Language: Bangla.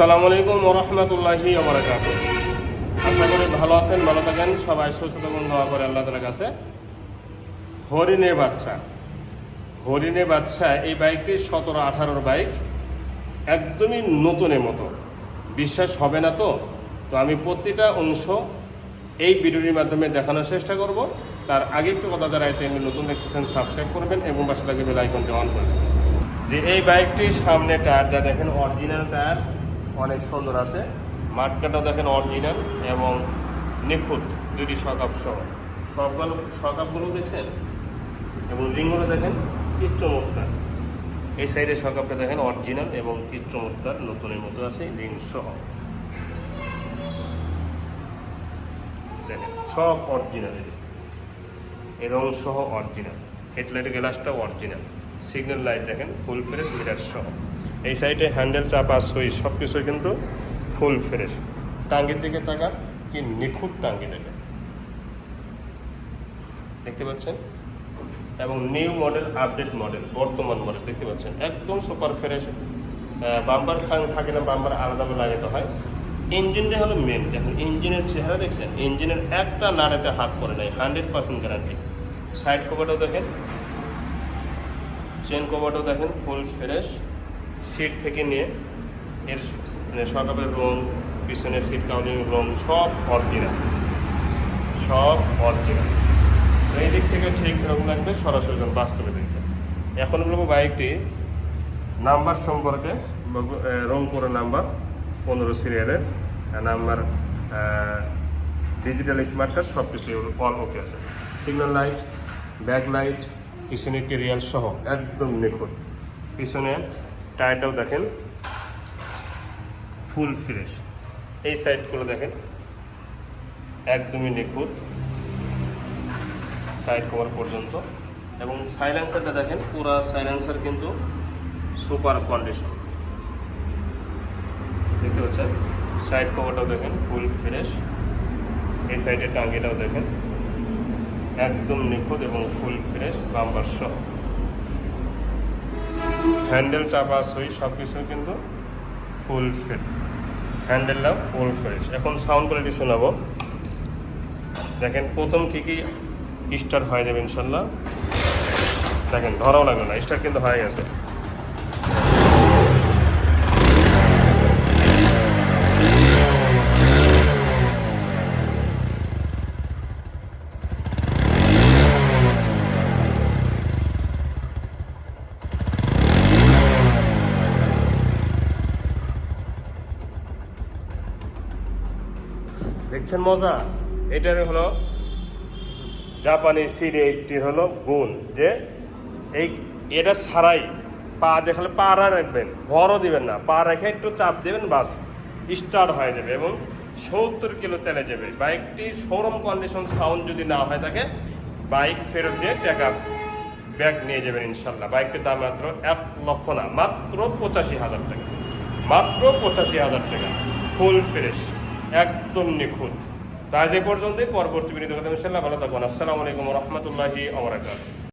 আসসালামু আলাইকুম ওরহমতুল্লাহি আশা করি ভালো আছেন, ভালো থাকেন। সবাই থাকুন, দোয়া করে আল্লাহ তালার কাছে। হরিণের বাচ্চা। হরিণের বাচ্চা, এই বাইকটি সতেরো আঠারোর বাইক, একদমই নতুনের মতো। বিশ্বাস হবে না তো? তো আমি প্রতিটা অংশ এই ভিডিওটির মাধ্যমে দেখানোর চেষ্টা করব। তার আগে একটু কথা যারা চ্যানেল নতুন দেখতেছেন, সাবস্ক্রাইব করবেন এবং পাশে থাকে বেল আইকনটি অন করবেন যে এই বাইকটির সামনে টায়ারটা দেখেন অরিজিনাল টায়ার অনেক সুন্দর আছে। মাঠকাটা দেখেন অরিজিনাল এবং নিখুঁত দুটি সকাপ সহ। সবগুলো সকাপগুলো দেখছেন? এবং রিংগুলো দেখেন কি চমৎকার। এই সাইডে সকাপটা দেখেন অরিজিনাল এবং কি চমৎকার, নতুনের মতো আছে রিং সহ। দেখেন, সব অরিজিনাল। রং সহ অরিজিনাল হেডলাইটের গ্লাসটাও অরিজিনাল সিগন্যাল লাইট দেখেন ফুল ফ্রেশ মিটার সহ। এই সাইডে হ্যান্ডেল চাপা সুইচ সব কিছুই কিন্তু ফুল ফ্রেশ। টাঙ্গির দিকে তাকা কি নিখুঁত টাঙ্গি দেখেন। দেখতে পাচ্ছেন? এবং নিউ মডেল, আপডেট মডেল, বর্তমান মডেল, দেখতে পাচ্ছেন? একদম সুপার ফ্রেশ বাম্বার খান থাকে না বাম্বার আলাদা লাগাতে হয়। ইঞ্জিনটা হলো মেন দেখুন, ইঞ্জিনের চেহারা দেখছেন? ইঞ্জিনের একটা নাড়াতে হাত পড়ে নাই, হান্ড্রেড পার্সেন্ট গ্যারান্টি সাইড কভারটাও দেখেন। চেন কভারটাও দেখেন ফুল ফ্রেশ সিট থেকে নিয়ে এর মানে সকালের রং, পিছনের সিট কাউন্টিং রং সব অরিজিনাল সব অরিজিনাল এই দিক থেকে ঠিক রকম লাগবে, সরাসরি বাস্তবে দেখবেন এখন বলব বাইকটি নাম্বার সম্পর্কে রংপুরের নাম্বার পনেরো সিরিয়ালের। নাম্বার ডিজিটাল স্মার্ট কার্ড সব কিছু অল ওকে আছে। সিগন্যাল লাইট ব্যাক লাইট পিছনে রিয়াল সহ, একদম নিখুঁত। পিছনে টায়ারটাও দেখেন। Full fresh. এই সাইডগুলো দেখেন। একদমই নিখুঁত। সাইড কভার পর্যন্ত। এবং সাইলেন্সারটা দেখেন, পুরো সাইলেন্সার কিন্তু সুপার কন্ডিশন। দেখতে পাচ্ছেন? সাইড কভারটাও দেখেন, ফুল ফ্রেশ। এই সাইডের টাঙ্গিটাও দেখেন। একদম নিখুঁত এবং ফুল ফ্রেশ বাম্বার সহ। হ্যান্ডেল চাপা সুইচ সব কিছু কিন্তু ফুল ফিট। হ্যান্ডেলটা ফুল ফ্রেশ। এখন সাউন্ড কোয়ালিটি শোনাবো। দেখেন, প্রথম কী কী স্টার হয়ে যাবে ইনশাল্লাহ। দেখেন, ধরাও লাগল না স্টার কিন্তু হয়ে গেছে। দেখছেন মজা? এটার হলো জাপানি সিরিয়ালটির হলো গুণ যে এই এটা ছাড়াই পা দেখালে পা রাখবেন, ভরও দিবেন না। পা রেখে একটু চাপ দেবেন, বাস স্টার্ট হয়ে যাবে এবং সত্তর কিলো তেলে যাবে। বাইকটি শোরুম কন্ডিশন সাউন্ড যদি না হয়ে থাকে, বাইক ফেরত দিয়ে টাকা ব্যাগ নিয়ে যাবেন ইনশাল্লাহ। বাইকটির দাম মাত্র এক লক্ষ না, মাত্র পঁচাশি হাজার টাকা। মাত্র পঁচাশি হাজার টাকা ফুল ফ্রেশ একদম নিখুঁত। তা পর্যন্তই। পরবর্তী বিনীত কথা ইনশাল্লাহ ভালো থাকুন। আসসালামু আলাইকুম রহমতুল্লাহি আবরাকাতুহু